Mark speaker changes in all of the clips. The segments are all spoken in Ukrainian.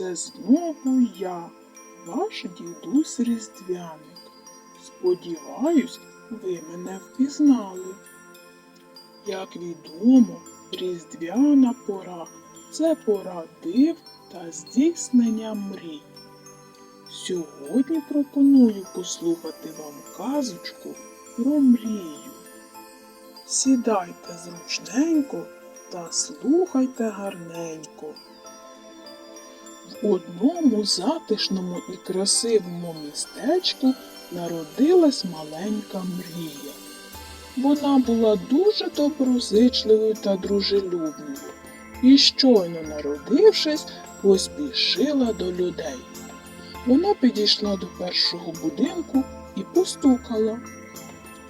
Speaker 1: знову я, ваш дідусь Різдвяник. Сподіваюсь, ви мене впізнали. Як відомо, різдвяна пора це пора див та здійснення мрій. Сьогодні пропоную послухати вам казочку про мрію. Сідайте зручненько та слухайте гарненько. В одному затишному і красивому містечку народилась маленька мрія. Вона була дуже доброзичливою та дружелюбною і, щойно народившись, поспішила до людей. Вона підійшла до першого будинку і постукала,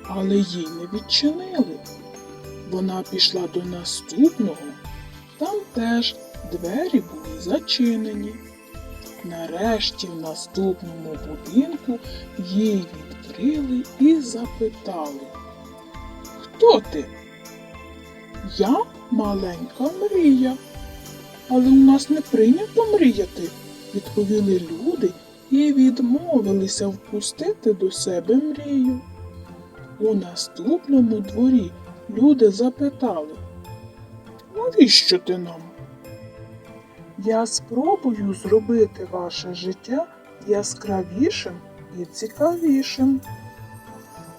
Speaker 1: але їй не відчинили. Вона пішла до наступного, там теж двері були зачинені. Нарешті в наступному будинку їй відкрили і запитали. Хто ти? Я маленька мрія. Але у нас не прийнято мріяти, відповіли люди і відмовилися впустити до себе мрію. У наступному дворі люди запитали, навіщо ти нам? Я спробую зробити ваше життя яскравішим і цікавішим.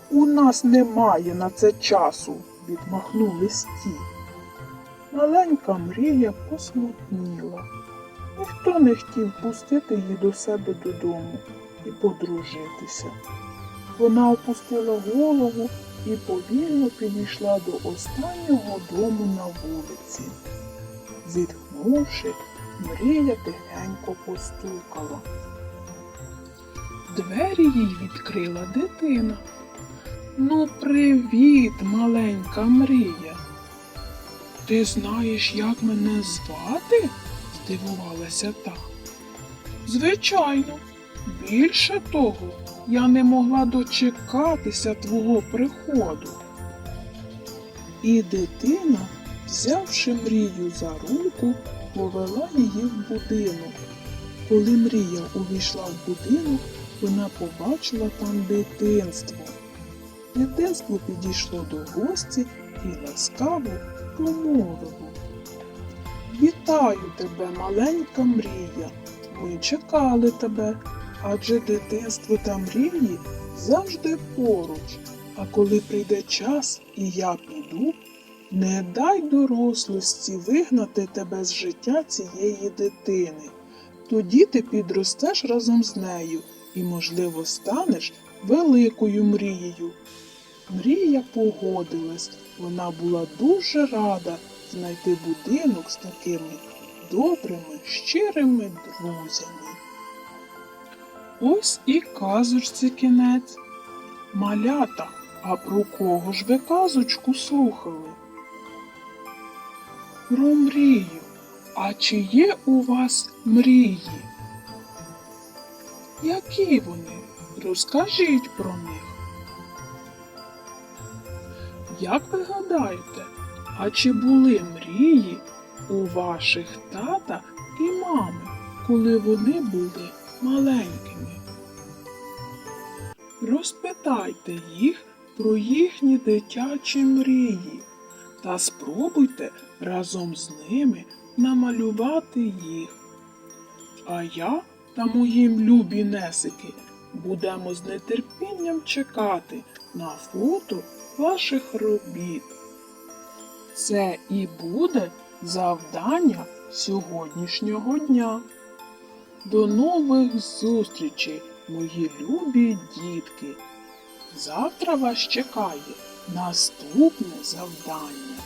Speaker 1: У нас немає на це часу, відмахнулись ті. Маленька мрія посмутніла. Ніхто не хотів пустити її до себе додому і подружитися. Вона опустила голову і повільно підійшла до останнього дому на вулиці. Зітхнувши, мрія тихенько постукала. Двері їй відкрила дитина. Ну, привіт, маленька мрія. Ти знаєш, як мене звати? здивувалася та. Звичайно, більше того, я не могла дочекатися твого приходу. І дитина, взявши мрію за руку, повела її в будинок. Коли мрія увійшла в будинок, вона побачила там дитинство. Дитинство підійшло до гості і ласкаво промовило. Вітаю тебе, маленька мрія. Ми чекали тебе, адже дитинство та мрії завжди поруч. А коли прийде час і я піду, не дай дорослості вигнати тебе з життя цієї дитини. Тоді ти підростеш разом з нею і, можливо, станеш великою мрією. Мрія погодилась, вона була дуже рада знайти будинок з такими добрими, щирими друзями. Ось і казочці кінець. Малята, а про кого ж ви казочку слухали? Про мрію. А чи є у вас мрії? Які вони? Розкажіть про них. Як ви гадаєте, а чи були мрії у ваших тата і мами, коли вони були маленькими? Розпитайте їх про їхні дитячі мрії та спробуйте разом з ними намалювати їх. А я та мої любі несики будемо з нетерпінням чекати на фото ваших робіт. Це і буде завдання сьогоднішнього дня. До нових зустрічей, мої любі дітки. Завтра вас чекає наступне завдання.